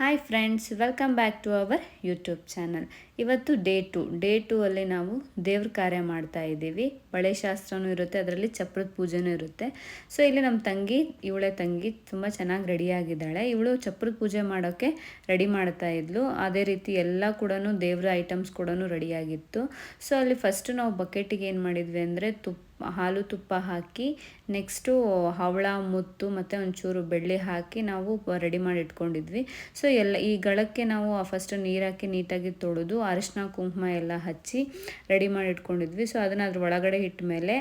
Hi friends welcome back to our YouTube channel ಇವತ್ತು day two day two ಅಲ್ಲಿ ನಾವು ದೇವ್ರ ಕಾರ್ಯ ಮಾಡ್ತಾ ಇದ್ದೀವಿ. ಬಳೆ ಶಾಸ್ತ್ರನೂ ಇರುತ್ತೆ, ಅದರಲ್ಲಿ ಚಪ್ರದ ಪೂಜೆನೂ ಇರುತ್ತೆ. ಸೊ ಇಲ್ಲಿ ನಮ್ಮ ತಂಗಿ, ಇವಳೆ ತಂಗಿ ತುಂಬ ಚೆನ್ನಾಗಿ ರೆಡಿಯಾಗಿದ್ದಾಳೆ ಇವಳು ಚಪ್ರದ ಪೂಜೆ ಮಾಡೋಕ್ಕೆ ರೆಡಿ ಮಾಡ್ತಾ ಇದ್ಲು. ಅದೇ ರೀತಿ ಎಲ್ಲ ಕೂಡ ದೇವ್ರ ಐಟಮ್ಸ್ ಕೂಡ ರೆಡಿಯಾಗಿತ್ತು ಸೊ ಅಲ್ಲಿ ಫಸ್ಟ್ ನಾವು ಬಕೆಟಿಗೆ ಏನು ಮಾಡಿದ್ವಿ ಅಂದರೆ ತುಪ್ಪ ಹಾಲು ತುಪ್ಪ ಹಾಕಿ ನೆಕ್ಸ್ಟು ಹವಳ, ಮುತ್ತು ಮತ್ತು ಒಂಚೂರು ಬೆಳ್ಳಿ ಹಾಕಿ ನಾವು ರೆಡಿ ಮಾಡಿ ಇಟ್ಕೊಂಡಿದ್ವಿ. ಸೊ ಎಲ್ಲ ಈ ಗಳಕ್ಕೆ ನಾವು ಫಸ್ಟ್ ನೀರು ಹಾಕಿ ನೀಟಾಗಿ ತೊಳೆದು ಅರಿಶಿನ ಕುಂಕುಮ ಎಲ್ಲ ಹಚ್ಚಿ ರೆಡಿ ಮಾಡಿ ಇಟ್ಕೊಂಡಿದ್ವಿ. ಸೊ ಅದನ್ನು ಅದ್ರ ಒಳಗಡೆ ಇಟ್ಟ ಮೇಲೆ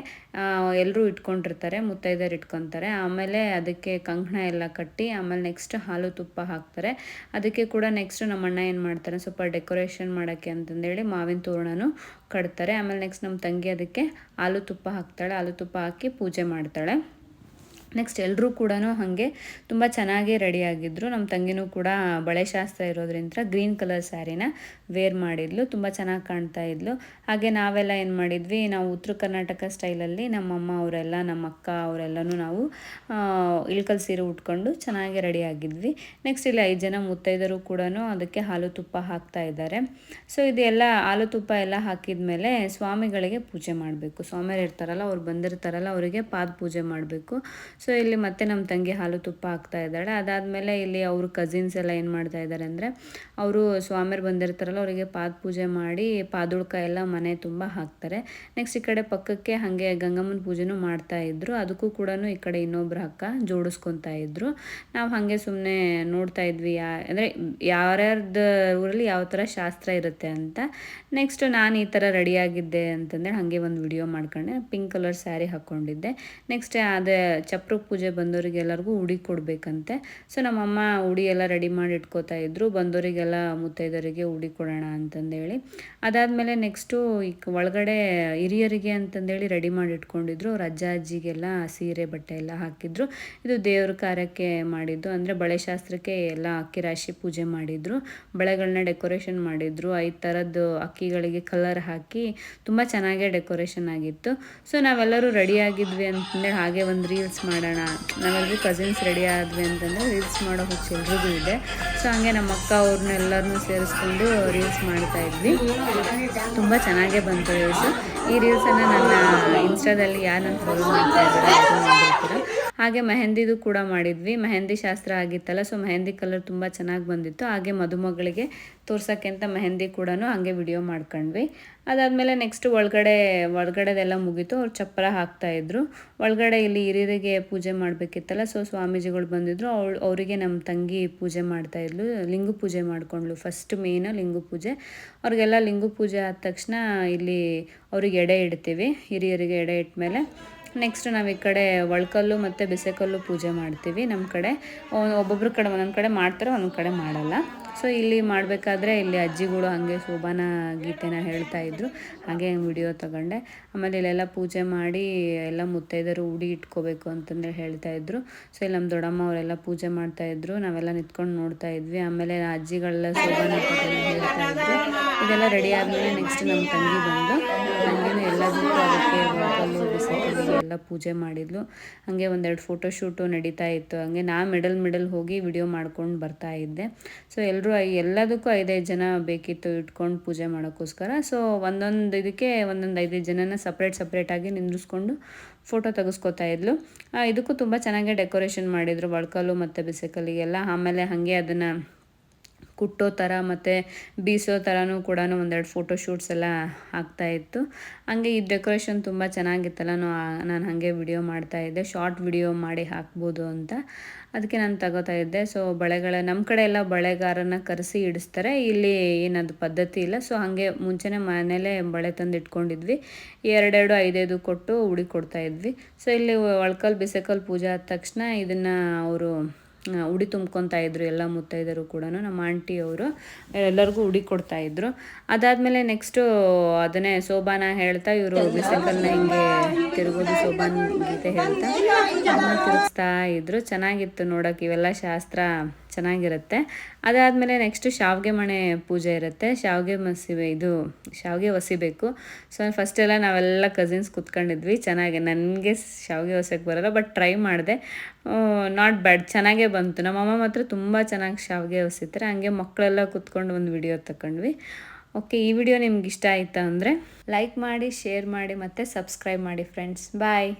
ಎಲ್ಲರೂ ಇಟ್ಕೊಂಡಿರ್ತಾರೆ ಮುತ್ತೈದೆಯರು ಇಟ್ಕೊತಾರೆ. ಆಮೇಲೆ ಅದಕ್ಕೆ ಕಂಕಣ ಎಲ್ಲ ಕಟ್ಟಿ ಆಮೇಲೆ ನೆಕ್ಸ್ಟ್ ಹಾಲು ತುಪ್ಪ ಹಾಕ್ತಾರೆ. ಅದಕ್ಕೆ ಕೂಡ ನೆಕ್ಸ್ಟ್ ನಮ್ಮ ಅಣ್ಣ ಏನು ಮಾಡ್ತಾರೆ, ಸ್ವಲ್ಪ ಡೆಕೋರೇಷನ್ ಮಾಡೋಕ್ಕೆ ಅಂತಂದೇಳಿ ಮಾವಿನ ತೋರಣನೂ ಕಟ್ತಾರೆ. ಆಮೇಲೆ ನೆಕ್ಸ್ಟ್ ನಮ್ಮ ತಂಗಿ ಅದಕ್ಕೆ ಹಾಲು ತುಪ್ಪ ಹಾಕ್ತಾಳೆ ಹಾಲು ತುಪ್ಪ ಹಾಕಿ ಪೂಜೆ ಮಾಡ್ತಾಳೆ. ನೆಕ್ಸ್ಟ್ ಎಲ್ಲರೂ ಕೂಡ ಹಾಗೆ ತುಂಬ ಚೆನ್ನಾಗಿ ರೆಡಿಯಾಗಿದ್ದರು ನಮ್ಮ ತಂಗಿನೂ ಕೂಡ ಬಳೆ ಶಾಸ್ತ್ರ ಇರೋದ್ರಿಂದ ಗ್ರೀನ್ ಕಲರ್ ಸ್ಯಾರಿನ ವೇರ್ ಮಾಡಿದ್ಲು. ತುಂಬ ಚೆನ್ನಾಗಿ ಕಾಣ್ತಾ ಇದ್ಲು. ಹಾಗೆ ನಾವೆಲ್ಲ ಏನು ಮಾಡಿದ್ವಿ, ನಾವು ಉತ್ತರ ಕರ್ನಾಟಕ ಸ್ಟೈಲಲ್ಲಿ ನಮ್ಮಮ್ಮ ಅವರೆಲ್ಲ, ನಮ್ಮ ಅಕ್ಕ ಅವರೆಲ್ಲನೂ ನಾವು ಇಳ್ಕಲ್ ಸೀರೆ ಉಟ್ಕೊಂಡು ಚೆನ್ನಾಗಿ ರೆಡಿಯಾಗಿದ್ವಿ ನೆಕ್ಸ್ಟ್ ಇಲ್ಲಿ ಐದು ಜನ ಮುತ್ತೈದರು ಕೂಡ ಅದಕ್ಕೆ ಹಾಲು ತುಪ್ಪ ಹಾಕ್ತಾ ಇದ್ದಾರೆ. ಸೊ ಇದೆಲ್ಲ ಹಾಲು ತುಪ್ಪ ಎಲ್ಲ ಹಾಕಿದ ಮೇಲೆ ಸ್ವಾಮಿಗಳಿಗೆ ಪೂಜೆ ಮಾಡಬೇಕು. ಸ್ವಾಮಿಯರು ಇರ್ತಾರಲ್ಲ, ಅವ್ರು ಬಂದಿರ್ತಾರಲ್ಲ, ಅವರಿಗೆ ಪಾದ ಪೂಜೆ ಮಾಡಬೇಕು. ಸೊ ಇಲ್ಲಿ ಮತ್ತೆ ನಮ್ಮ ತಂಗಿ ಹಾಲು ತುಪ್ಪ ಹಾಕ್ತಾ ಇದ್ದಾಳೆ. ಅದಾದಮೇಲೆ ಇಲ್ಲಿ ಅವ್ರ ಕಸಿನ್ಸ್ ಎಲ್ಲ ಏನು ಮಾಡ್ತಾ ಇದ್ದಾರೆ ಅಂದರೆ, ಅವರು ಸ್ವಾಮಿಯರು ಬಂದಿರ್ತಾರಲ್ಲ, ಅವರಿಗೆ ಪಾದ ಪೂಜೆ ಮಾಡಿ ಪಾದುಳ್ಕ ಎಲ್ಲ ಮನೆ ತುಂಬ ಹಾಕ್ತಾರೆ. ನೆಕ್ಸ್ಟ್ ಈ ಕಡೆ ಪಕ್ಕಕ್ಕೆ ಹಾಗೆ ಗಂಗಮ್ಮನ ಪೂಜೆನೂ ಮಾಡ್ತಾ ಇದ್ರು. ಅದಕ್ಕೂ ಕೂಡ ಈ ಕಡೆ ಇನ್ನೊಬ್ರು ಅಕ್ಕ ಜೋಡಿಸ್ಕೊತಾ ಇದ್ರು. ನಾವು ಹಾಗೆ ಸುಮ್ಮನೆ ನೋಡ್ತಾ ಇದ್ವಿ. ಯಾ ಅಂದರೆ ಯಾರ್ಯಾರ್ದು ಊರಲ್ಲಿ ಯಾವ ಥರ ಶಾಸ್ತ್ರ ಇರುತ್ತೆ ಅಂತ. ನೆಕ್ಸ್ಟ್ ನಾನು ಈ ಥರ ರೆಡಿಯಾಗಿದ್ದೆ ಅಂತಂದರೆ ಹಾಗೆ ಒಂದು ವಿಡಿಯೋ ಮಾಡ್ಕೊಂಡೆ. ಪಿಂಕ್ ಕಲರ್ ಸ್ಯಾರಿ ಹಾಕ್ಕೊಂಡಿದ್ದೆ ನೆಕ್ಸ್ಟ್ ಅದೇ ಚಪ್ರ ಪೂಜೆ ಬಂದವರಿಗೆಲ್ಲರಿಗೂ ಉಡಿ ಕೊಡಬೇಕಂತೆ. ಸೊ ನಮ್ಮಮ್ಮ ಉಡಿ ಎಲ್ಲ ರೆಡಿ ಮಾಡಿ ಇಟ್ಕೋತಾ ಇದ್ರು. ಬಂದವರಿಗೆಲ್ಲ ಮುತ್ತೈದರಿಗೆ ಉಡಿ ಕೊಡೋಣ ಅಂತಂದೇಳಿ. ಅದಾದಮೇಲೆ ನೆಕ್ಸ್ಟು ಈಗ ಒಳಗಡೆ ಹಿರಿಯರಿಗೆ ಅಂತಂದೇಳಿ ರೆಡಿ ಮಾಡಿ ಇಟ್ಕೊಂಡಿದ್ರು. ಅಜ್ಜ ಅಜ್ಜಿಗೆಲ್ಲ ಸೀರೆ, ಬಟ್ಟೆ ಎಲ್ಲ ಹಾಕಿದ್ರು. ಇದು ದೇವ್ರ ಕಾರ್ಯಕ್ಕೆ ಮಾಡಿದ್ದು. ಅಂದರೆ ಬಳೆ ಶಾಸ್ತ್ರಕ್ಕೆ ಎಲ್ಲ ಅಕ್ಕಿ ರಾಶಿ ಪೂಜೆ ಮಾಡಿದ್ರು. ಬಳೆಗಳನ್ನ ಡೆಕೋರೇಷನ್ ಮಾಡಿದ್ರು. ಐದು ಥರದ್ದು ಅಕ್ಕಿಗಳಿಗೆ ಕಲರ್ ಹಾಕಿ ತುಂಬ ಚೆನ್ನಾಗೇ ಡೆಕೋರೇಷನ್ ಆಗಿತ್ತು. ಸೊ ನಾವೆಲ್ಲರೂ ರೆಡಿ ಆಗಿದ್ವಿ ಅಂತಂದೇಳಿ ಹಾಗೆ ಒಂದು ರೀಲ್ಸ್ ಮಾಡೋಣ. ನಾವೆಲ್ಲರೂ ಕಸಿನ್ಸ್ ರೆಡಿ ಆದ್ವಿ ಅಂತಂದರೆ ರೀಲ್ಸ್ ಮಾಡೋ ಹುಚ್ಚು ಎಲ್ರಿಗೂ ಇದೆ. ಸೊ ಹಂಗೆ ನಮ್ಮ ಅಕ್ಕ ಅವ್ರನ್ನೆಲ್ಲರನ್ನೂ ಸೇರಿಸ್ಕೊಂಡು ರೀಲ್ಸ್ ಮಾಡ್ತಾ ಇದ್ವಿ. ತುಂಬ ಚೆನ್ನಾಗೇ ಬಂತು ರೀಲ್ಸು ಈ ರೀಲ್ಸನ್ನು ನನ್ನ ಇನ್ಸ್ಟಾದಲ್ಲಿ ಯಾರು ನಾನು ಫಾಲೋ ಮಾಡ್ತಾ ಇದ್ದಾರೆ ಹಾಗೆ ಮೆಹಂದಿದು ಕೂಡ ಮಾಡಿದ್ವಿ. ಮೆಹಂದಿ ಶಾಸ್ತ್ರ ಆಗಿತ್ತಲ್ಲ ಸೊ ಮೆಹಂದಿ ಕಲರ್ ತುಂಬ ಚೆನ್ನಾಗಿ ಬಂದಿತ್ತು. ಹಾಗೆ ಮದುಮಗಳಿಗೆ ತೋರ್ಸೋಕ್ಕೆ ಅಂತ ಮೆಹಂದಿ ಕೂಡ ಹಾಗೆ ವಿಡಿಯೋ ಮಾಡ್ಕೊಂಡ್ವಿ. ಅದಾದಮೇಲೆ ನೆಕ್ಸ್ಟ್ ಒಳಗಡೆ, ಒಳಗಡೆದೆಲ್ಲ ಮುಗೀತು. ಅವ್ರು ಚಪ್ಪರ ಹಾಕ್ತಾಯಿದ್ರು ಒಳಗಡೆ ಇಲ್ಲಿ ಹಿರಿಯರಿಗೆ ಪೂಜೆ ಮಾಡಬೇಕಿತ್ತಲ್ಲ ಸೊ ಸ್ವಾಮೀಜಿಗಳು ಬಂದಿದ್ರು. ಅವಳು, ಅವರಿಗೆ ನಮ್ಮ ತಂಗಿ ಪೂಜೆ ಮಾಡ್ತಾಯಿದ್ಲು ಲಿಂಗು ಪೂಜೆ ಮಾಡ್ಕೊಂಡ್ಲು ಫಸ್ಟ್ ಮೇನ್ ಲಿಂಗು ಪೂಜೆ. ಅವ್ರಿಗೆಲ್ಲ ಲಿಂಗು ಪೂಜೆ ಆದ ತಕ್ಷಣ ಇಲ್ಲಿ ಅವ್ರಿಗೆ ಎಡೆ ಇಡ್ತೀವಿ, ಹಿರಿಯರಿಗೆ ಎಡೆ ಇಟ್ಮೇಲೆ. ನೆಕ್ಸ್ಟ್ ನಾವು ಈ ಕಡೆ ಒಳಕಲ್ಲು ಮತ್ತು ಬಿಸೆಕಲ್ಲು ಪೂಜೆ ಮಾಡ್ತೀವಿ ನಮ್ಮ ಕಡೆ. ಒಬ್ಬೊಬ್ರ ಕಡೆ ಒಂದೊಂದು ಕಡೆ ಮಾಡ್ತಾರೆ, ಒಂದೊಂದು ಕಡೆ ಮಾಡಲ್ಲ. ಸೊ ಇಲ್ಲಿ ಮಾಡಬೇಕಾದ್ರೆ ಇಲ್ಲಿ ಅಜ್ಜಿಗಳು ಹಾಗೆ ಶೋಭಾನ ಗೀತೆನ ಹೇಳ್ತಾ ಇದ್ರು. ಹಾಗೆ ವಿಡಿಯೋ ತಗೊಂಡೆ. ಆಮೇಲೆ ಇಲ್ಲೆಲ್ಲ ಪೂಜೆ ಮಾಡಿ ಎಲ್ಲ ಮುತ್ತೈದರು ಉಡಿ ಇಟ್ಕೋಬೇಕು ಅಂತಂದರೆ ಹೇಳ್ತಾ ಇದ್ರು. ಸೊ ಇಲ್ಲಿ ನಮ್ಮ ದೊಡ್ಡಮ್ಮ ಅವರೆಲ್ಲ ಪೂಜೆ ಮಾಡ್ತಾ ಇದ್ರು. ನಾವೆಲ್ಲ ನಿಂತ್ಕೊಂಡು ನೋಡ್ತಾ ಇದ್ವಿ. ಆಮೇಲೆ ಅಜ್ಜಿಗಳೆಲ್ಲ ಶೋಭಾನ ಹೇಳ್ತಾ ಇದೆಲ್ಲ ರೆಡಿ ಆದಮೇಲೆ ನೆಕ್ಸ್ಟ್ ನಮ್ಮ ತಂಗಿ ಬಂದು ತಂಗಿನೂ ಎಲ್ಲದಕ್ಕೂ ಅದಕ್ಕೆ ಎಲ್ಲ ಪೂಜೆ ಮಾಡಿದ್ಲು. ಹಾಗೆ ಒಂದೆರಡು ಫೋಟೋ ಶೂಟು ನಡೀತಾ ಇತ್ತು. ಹಾಗೆ ನಾ ಮಿಡಲ್ ಮಿಡಲ್ ಹೋಗಿ ವಿಡಿಯೋ ಮಾಡ್ಕೊಂಡು ಬರ್ತಾ ಇದ್ದೆ. ಸೊ ಎಲ್ಲರೂ ಎಲ್ಲದಕ್ಕೂ ಐದೈದು ಜನ ಬೇಕಿತ್ತು ಇಟ್ಕೊಂಡು ಪೂಜೆ ಮಾಡೋಕ್ಕೋಸ್ಕರ. ಸೊ ಒಂದೊಂದು ಇದಕ್ಕೆ ಒಂದೊಂದು ಐದೈದು ಜನನ ಸಪ್ರೇಟ್ ಸಪ್ರೇಟಾಗಿ ನಿಂದ್ರಿಸ್ಕೊಂಡು ಫೋಟೋ ತೆಗೆಸ್ಕೊತಾ ಇದ್ಲು. ಇದಕ್ಕೂ ತುಂಬ ಚೆನ್ನಾಗೇ ಡೆಕೋರೇಷನ್ ಮಾಡಿದರು. ಒಳ್ಕಲ್ಲು ಮತ್ತು ಬಿಸಿಕಲ್ಲಿಗೆಲ್ಲ ಆಮೇಲೆ ಹಾಗೆ ಅದನ್ನು ಕುಟ್ಟೋ ಥರ ಮತ್ತು ಬೀಸೋ ಥರನೂ ಕೂಡ ಒಂದೆರಡು ಫೋಟೋ ಶೂಟ್ಸ್ ಎಲ್ಲ ಆಗ್ತಾಯಿತ್ತು ಹಂಗೆ ಈ ಡೆಕೋರೇಷನ್ ತುಂಬ ಚೆನ್ನಾಗಿತ್ತಲ್ಲ ನಾನು ಹಾಗೆ ವಿಡಿಯೋ ಮಾಡ್ತಾ ಇದ್ದೆ ಶಾರ್ಟ್ ವಿಡಿಯೋ ಮಾಡಿ ಹಾಕ್ಬೋದು ಅಂತ. ಅದಕ್ಕೆ ನಾನು ತಗೋತಾ ಇದ್ದೆ. ಸೊ ಬಳೆಗಳ ನಮ್ಮ ಕಡೆ ಎಲ್ಲ ಬಳೆಗಾರನ ಕರೆಸಿ ಇಡಿಸ್ತಾರೆ. ಇಲ್ಲಿ ಏನದು ಪದ್ಧತಿ ಇಲ್ಲ. ಸೊ ಹಾಗೆ ಮುಂಚೆನೇ ಮನೇಲೇ ಬಳೆ ತಂದು ಇಟ್ಕೊಂಡಿದ್ವಿ. ಎರಡೆರಡು, ಐದೈದು ಕೊಟ್ಟು ಹುಡಿ ಕೊಡ್ತಾ ಇದ್ವಿ. ಸೊ ಇಲ್ಲಿ ಒಳ್ಕಲ್, ಬಿಸಕಲ್ ಪೂಜೆ ಆದ ತಕ್ಷಣ ಇದನ್ನು ಅವರು ಉಡಿ ತುಂಬ್ಕೊತಾ ಇದ್ರು ಎಲ್ಲ ಮುತ್ತೈದರು ಕೂಡ ನಮ್ಮ ಆಂಟಿ ಅವರು ಎಲ್ಲರಿಗೂ ಉಡಿ ಕೊಡ್ತಾ ಇದ್ರು. ಅದಾದಮೇಲೆ ನೆಕ್ಸ್ಟು ಅದನ್ನೇ ಶೋಭಾನ ಹೇಳ್ತಾ ಇವರು ಬಿಸಕಲ್ನ ಹಿಂಗೆ ತಿರುಗೋದು ಶೋಭಾನ ಗೀತೆ ಹೇಳ್ತಾ ತಿರುಗಿಸ್ತಾ ಇದ್ರು. ಚೆನ್ನಾಗಿತ್ತು ನೋಡೋಕೆ ಇವೆಲ್ಲ ಶಾಸ್ತ್ರ. ಚೆನ್ನಾಗಿರುತ್ತೆ. ಅದಾದಮೇಲೆ ನೆಕ್ಸ್ಟು ಶಾವಿಗೆ ಮಣೆ ಪೂಜೆ ಇರುತ್ತೆ. ಶಾವಿಗೆ ಮಸಿವೆ ಇದು, ಶಾವಿಗೆ ಒಸಿಬೇಕು ಸೊ ಫಸ್ಟೆಲ್ಲ ನಾವೆಲ್ಲ ಕಸಿನ್ಸ್ ಕುತ್ಕೊಂಡಿದ್ವಿ. ಚೆನ್ನಾಗಿ, ನನಗೆ ಶಾವಿಗೆ ಹೊಸಕ್ಕೆ ಬರೋಲ್ಲ ಬಟ್ ಟ್ರೈ ಮಾಡಿದೆ. ನಾಟ್ ಬ್ಯಾಡ್ ಚೆನ್ನಾಗೇ ಬಂತು. ನಮ್ಮಮ್ಮ ಮಾತ್ರ ತುಂಬ ಚೆನ್ನಾಗಿ ಶಾವಿಗೆ ಒಸಿತಾರೆ ಹಂಗೆ ಮಕ್ಕಳೆಲ್ಲ ಕುತ್ಕೊಂಡು ಒಂದು ವಿಡಿಯೋ ತಗೊಂಡ್ವಿ ಓಕೆ ಈ ವಿಡಿಯೋ ನಿಮ್ಗೆ ಇಷ್ಟ ಆಯಿತಾ ಅಂದರೆ ಲೈಕ್ ಮಾಡಿ ಶೇರ್ ಮಾಡಿ, ಮತ್ತು ಸಬ್ಸ್ಕ್ರೈಬ್ ಮಾಡಿ ಫ್ರೆಂಡ್ಸ್ ಬಾಯ್